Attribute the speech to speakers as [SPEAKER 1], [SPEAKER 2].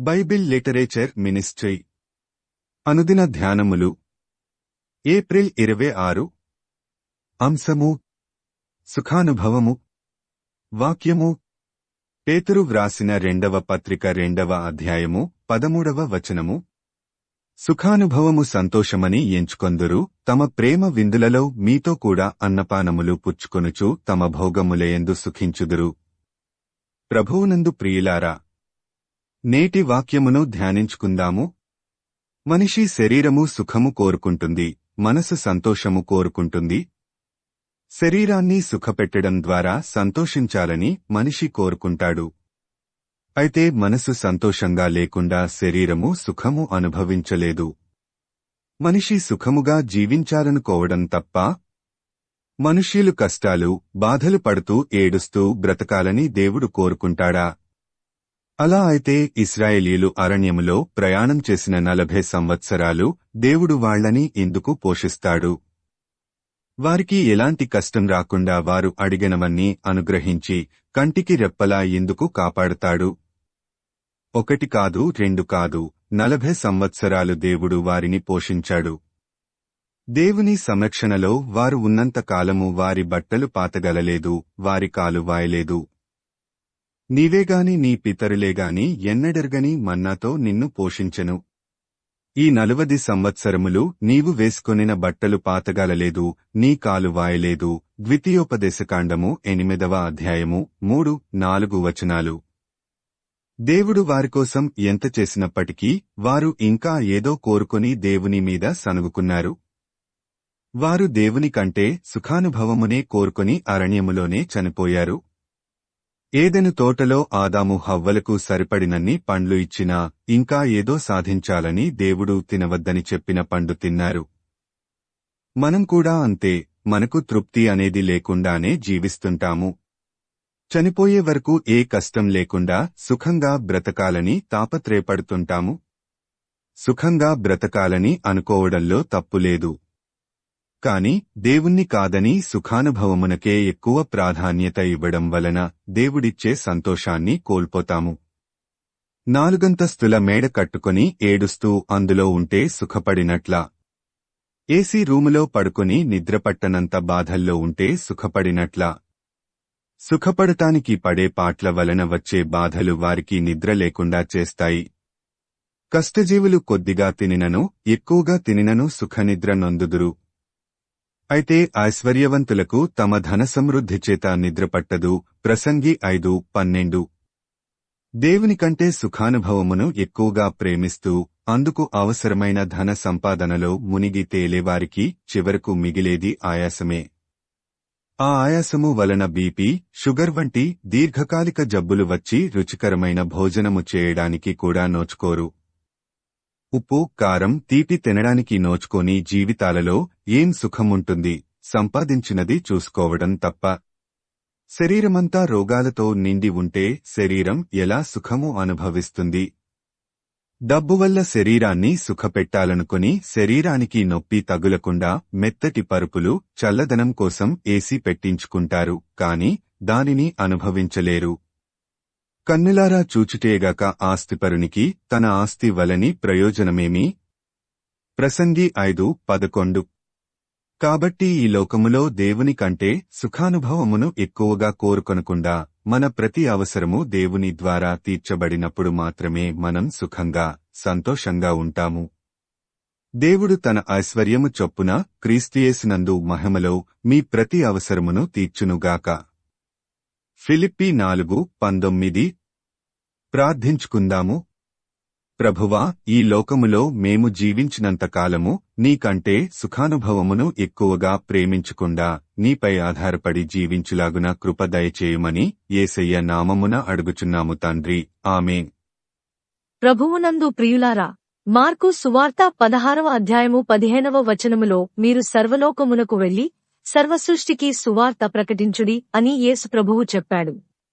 [SPEAKER 1] Bible literature ministry. అనుదిన ధ్యానములు. April ఇరవై ఆరు. అంశము. సుఖానుభవము. వాక్యము. పేతురు వ్రాసిన రెండవ పత్రిక రెండవ అధ్యాయము పదమూడవ వచనము. సుఖానుభవము సంతోషమని ఎంచుకొందురు. తమ ప్రేమ విందులలో మీతో కూడా అన్నపానములు పుచ్చుకొనుచు తమ భోగములయందు సుఖించుదురు. ప్రభువునందు ప్రియులారా నేటి వాక్యమును ధ్యానించుకుందాము. మనిషి శరీరము సుఖము కోరుకుంటుంది మనసు సంతోషము కోరుకుంటుంది. శరీరాన్ని సుఖపెట్టడం ద్వారా సంతోషించాలని మనిషి కోరుకుంటాడు. అయితే మనసు సంతోషంగా లేకుండా శరీరము సుఖము అనుభవించలేదు. మనిషి సుఖముగా జీవించాలనుకోవడం తప్ప మనుష్యులు కష్టాలు బాధలు పడుతూ ఏడుస్తూ బ్రతకాలని దేవుడు కోరుకుంటాడా? అలా అయితే ఇస్రాయేలీలు అరణ్యములో ప్రయాణం చేసిన నలభై సంవత్సరాలు దేవుడు వాళ్ళని ఎందుకు పోషిస్తాడు? వారికి ఎలాంటి కష్టం రాకుండా వారు అడిగినవన్నీ అనుగ్రహించి కంటికి రెప్పలా ఎందుకు కాపాడుతాడు? ఒకటి కాదు రెండు కాదు నలభై సంవత్సరాలు దేవుడు వారిని పోషించాడు. దేవుని సంరక్షణలో వారు ఉన్నంత కాలము వారి బట్టలు పాతగలలేదు వారి కాలు వాయలేదు. నీవేగాని నీ పితరులేగాని ఎన్నడెరగని మన్నాతో నిన్ను పోషించెను. ఈ నలువది సంవత్సరములు నీవు వేసుకొనిన బట్టలు పాతగాలలేదు నీ కాలు వాయలేదు. ద్వితీయోపదేశకాండము ఎనిమిదవ అధ్యాయము మూడు నాలుగు వచనాలు. దేవుడు వారికోసం ఎంత చేసినప్పటికీ వారు ఇంకా ఏదో కోరుకుని దేవుని మీద సనుగుకున్నారు వారు దేవుని కంటే సుఖానుభవమునే కోరుకుని అరణ్యములోనే చనిపోయారు. ఏదెను తోటలో ఆదాము హవ్వలకు సరిపడినన్ని పండ్లు ఇచ్చినా ఇంకా ఏదో సాధించాలని దేవుడు తినవద్దని చెప్పిన పండు తిన్నారు. మనం కూడా అంతే మనకు తృప్తి అనేది లేకుండానే జీవిస్తుంటాము. చనిపోయే వరకు ఏ కష్టం లేకుండా సుఖంగా బ్రతకాలని తాపత్రయపడుతుంటాము. సుఖంగా బ్రతకాలని అనుకోవడంలో తప్పులేదు కాని దేవుణ్ణి కాదని సుఖానుభవమునకే ఎక్కువ ప్రాధాన్యత ఇవ్వడం వలన దేవుడిచ్చే సంతోషాన్ని కోల్పోతాము. నాలుగంతస్తుల మేడ కట్టుకొని ఏడుస్తూ అందులో ఉంటే సుఖపడినట్లా. ఏసీ రూములో పడుకుని నిద్రపట్టనంత బాధల్లో ఉంటే సుఖపడినట్లా. సుఖపడటానికి పడే పాట్ల వలన వచ్చే బాధలు వారికి నిద్ర లేకుండా చేస్తాయి. కష్టజీవులు కొద్దిగా తినినను ఎక్కువగా తినినను సుఖనిద్ర నొందుదురు. అయితే ఐశ్వర్యవంతులకు తమ ధన సమృద్ధి చేత నిద్రపట్టదు ప్రసంగి ఐదు పన్నెండు. దేవుని కంటే సుఖానుభవమును ఎక్కువగా ప్రేమిస్తూ అందుకు అవసరమైన ధన సంపాదనలో మునిగి తేలేవారికి చివరకు మిగిలేది ఆయాసమే. ఆ ఆయాసము వలన బీపీ షుగర్ వంటి దీర్ఘకాలిక జబ్బులు వచ్చి రుచికరమైన భోజనము చేయడానికి కూడా నోచుకోరు. ఉప్పు కారం తీపి తినడానికి నోచుకొని జీవితాలలో ఏం సుఖముంటుంది? సంపాదించినది చూసుకోవడం తప్ప. శరీరమంతా రోగాలతో నిండి ఉంటే శరీరం ఎలా సుఖము అనుభవిస్తుంది? డబ్బు వల్ల శరీరాన్ని సుఖపెట్టాలనుకుని శరీరానికి నొప్పి తగులకుండా మెత్తటి పరుపులు చల్లదనం కోసం ఏసీ పెట్టించుకుంటారు కాని దానిని అనుభవించలేరు. కన్నెలారా చూచుటేగాక ఆస్తిపరునికి తన ఆస్తి వలని ప్రయోజనమేమి? ప్రసంగి ఐదు పదకొండు. కాబట్టి ఈ లోకములో దేవుని కంటే సుఖానుభవమును ఎక్కువగా కోరుకొనకుండా మన ప్రతి అవసరము దేవుని ద్వారా తీర్చబడినప్పుడు మాత్రమే మనం సుఖంగా సంతోషంగా ఉంటాము. దేవుడు తన ఐశ్వర్యము చొప్పున క్రీస్తుయేసినందు మహిమలో మీ ప్రతి అవసరమును తీర్చునుగాక. ఫిలిప్పి నాలుగు పంతొమ్మిది ప్రార్థించుకుందాము. ప్రభువా ఈ లోకములో మేము జీవించినంతకాలము నీకంటే సుఖానుభవమును ఎక్కువగా ప్రేమించకుండా నీపై ఆధారపడి జీవించులాగున కృప దయచేయమని ఏసయ్య నామమున అడుగుచున్నాము తండ్రి. ఆమె
[SPEAKER 2] ప్రభువునందు ప్రియులారా మార్కు సువార్త పదహారవ అధ్యాయము పదిహేనవ వచనములో మీరు సర్వలోకమునకు వెళ్ళి సర్వసృష్టికి సువార్త ప్రకటించుడి అని యేసు ప్రభువు చెప్పాడు.